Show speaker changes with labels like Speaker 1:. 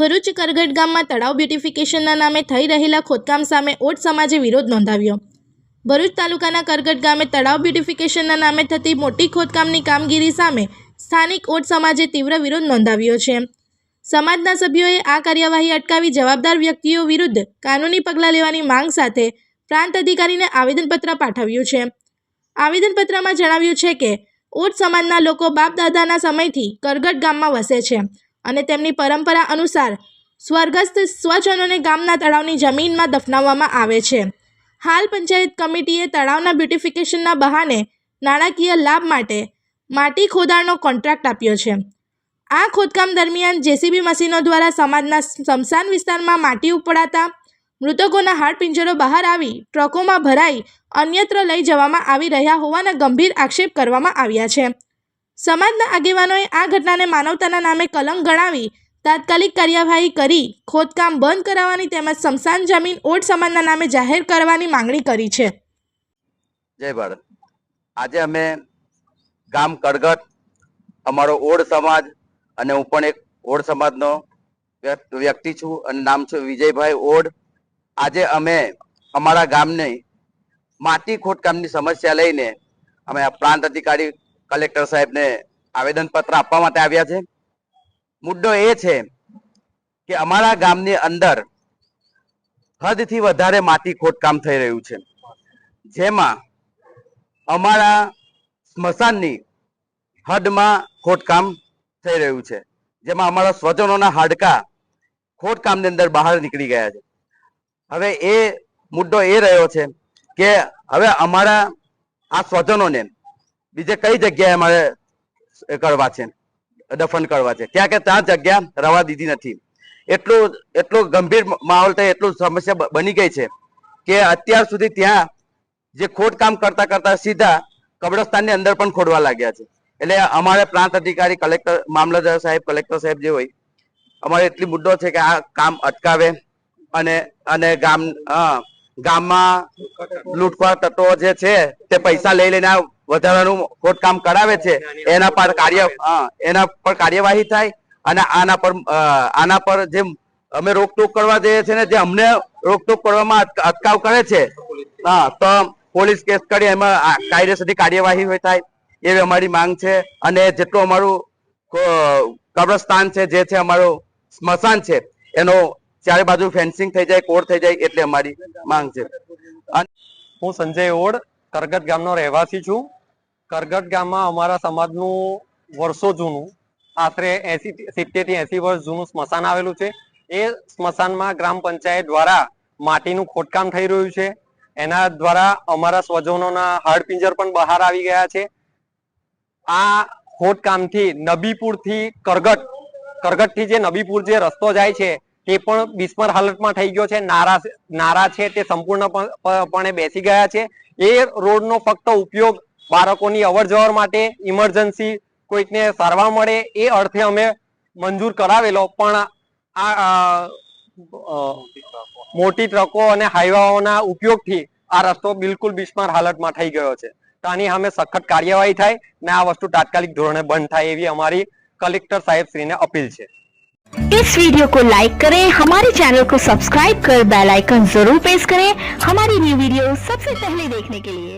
Speaker 1: ભરૂચ કરગઢ ગામમાં તળાવ બ્યુટિફિકેશનના નામે થઈ રહેલા ખોદકામ સામે ઓટ સમાજે વિરોધ નોંધાવ્યો. ભરૂચ તાલુકાના કરગઢ ગામે તળાવ બ્યુટિફિકેશનના નામે થતી મોટી ખોદકામની કામગીરી સામે સ્થાનિક ઓટ સમાજે તીવ્ર વિરોધ નોંધાવ્યો છે. સમાજના સભ્યોએ આ કાર્યવાહી અટકાવી જવાબદાર વ્યક્તિઓ વિરુદ્ધ કાનૂની પગલાં લેવાની માંગ સાથે પ્રાંત અધિકારીને આવેદનપત્ર પાઠવ્યું છે. આવેદનપત્રમાં જણાવ્યું છે કે, ઓટ સમાજના લોકો બાપ દાદાના સમયથી કરગઢ ગામમાં વસે છે. અને તેમની પરંપરા અનુસાર સ્વર્ગસ્થ સ્વજનોને ગામના તળાવની જમીનમાં દફનાવવામાં આવે છે. હાલ પંચાયત કમિટીએ તળાવના બ્યુટિફિકેશનના બહાને નાણાકીય લાભ માટે માટી ખોદાણનો કોન્ટ્રાક્ટ આપ્યો છે. આ ખોદકામ દરમિયાન જેસીબી મશીનો દ્વારા સમાજના સ્મશાન વિસ્તારમાં માટી ઉપડાતા, મૃતકોના હાડપિંજરો બહાર આવી, ટ્રકોમાં ભરાઈ, અન્યત્ર લઈ જવામાં આવી રહ્યા હોવાના ગંભીર આક્ષેપ કરવામાં આવ્યા છે. સમાજના આગેવાનોએ આ ઘટનાને માનવતાના નામે કલંક ગણાવી, તાત્કાલિક કાર્યવાહી કરી, ખોદકામ બંધ કરાવવાની તેમજ સમસાન જમીન ઓટ સમાજના નામે જાહેર કરવાની માંગણી કરી છે.
Speaker 2: જય ભારત. આજે અમે ગામ કરગટ અમારો ઓડ સમાજ અને હું પણ એક ઓડ સમાજનો વ્યક્તિ છું અને નામ છે વિજયભાઈ ઓડ આજે અમે અમારા ગામને માટી ખોદકામની સમસ્યા લઈને અમે પ્રાંત અધિકારી કલેક્ટર સાહેબને આવેદનપત્ર આપવા માટે આવ્યા છે. મુદ્દો એ છે કે અમારા ગામની અંદર હદથી વધારે માટી ખોદકામ થઈ રહ્યું છે. જેમાં અમારા સ્મશાનની હદમાં ખોદકામ થઈ રહ્યું છે. જેમાં અમારા સ્વજનોના હાડકા ખોદકામની અંદર બહાર નીકળી ગયા છે. હવે એ મુદ્દો એ રહ્યો છે કે હવે અમારા આ સ્વજનોને બીજે કઈ જગ્યાએ અમારે કરવા છે? દફન કરવા છે? ક્યાં કે ત્યાં જગ્યા રવા દીધી નથી. એટલું એટલું ગંભીર માહોલ થઈ, એટલું સમસ્યા બની ગઈ છે કે અત્યાર સુધી ત્યાં જે ખોદકામ કરતા કરતા સીધા કબ્રસ્તાનની અંદર પણ ખોડવા લાગ્યા છે. એટલે અમારે પ્રાંત અધિકારી, કલેક્ટર, મામલતદાર સાહેબ, કલેક્ટર સાહેબ જે હોય, અમારે એટલી મુદ્દો છે કે આ કામ અટકાવે અને અને ગામ ગામમાં લૂંટખોર તત્વો જે છે તે પૈસા લઈ લઈને વધારાનું ખોટકામ કરાવે છે, એના પર કાર્ય એના પર કાર્યવાહી થાય અને આના પર આના પર જે અમે રોકટોક કરવા જઈએ છીએ ને જે અમને રોકટોક કરવામાં અટકાવ કરે છે, હા, તો પોલીસ કેસ કરી એમાં કાયદેસરની કાર્યવાહી હોય થાય એવી અમારી માંગ છે અને જેટલું અમારું કબ્રસ્તાન છે, જે છે અમારું સ્મશાન છે, એનો ચારે બાજુ ફેન્સિંગ થઈ જાય કોડ થઈ જાય એટલે અમારી માંગ છે.
Speaker 3: હું સંજય ઓડ, કરગત ગામનો રહેવાસી છું. કરગત ગામમાં અમારા સમાજનું વર્ષો જૂનું, આશરે એસી સિત્તેરથી એસી વર્ષ જૂનું સ્મશાન આવેલું છે. એ સ્મશાનમાં ગ્રામ પંચાયત દ્વારા માટીનું ખોદકામ થઈ રહ્યું છે. એના દ્વારા અમારા સ્વજનોના હાડપિંજર પણ બહાર આવી ગયા છે. આ ખોદકામથી નબીપુરથી કરગટ, કરગટથી જે નબીપુર જે રસ્તો જાય છે, તે પણ બિસ્મર હાલતમાં થઈ ગયો છે. નારા નારા છે તે સંપૂર્ણપણે બેસી ગયા છે. એ રોડનો ફક્ત ઉપયોગ બાળકોની અવર જવર માટે ઇમરજન્સી કોઈકને સારવાર મળે એ અર્થે અમે મંજૂર કરાવેલો પણ આ અ, અ, મોટી ટ્રકો અને હાઈવાઓના ઉપયોગથી આ રસ્તો બિલકુલ બિસ્માર હાલતમાં થઈ ગયો છે તો આની સામે સખત કાર્યવાહી થાય ને આ વસ્તુ તાત્કાલિક ધોરણે બંધ થાય એવી અમારી કલેક્ટર સાહેબ શ્રીને અપીલ છે
Speaker 4: इस वीडियो को लाइक करें हमारे चैनल को सब्सक्राइब कर बेल आइकन जरूर प्रेस करें हमारी न्यू वीडियो सबसे पहले देखने के लिए